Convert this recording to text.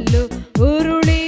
కళ్ళు ఉరుళి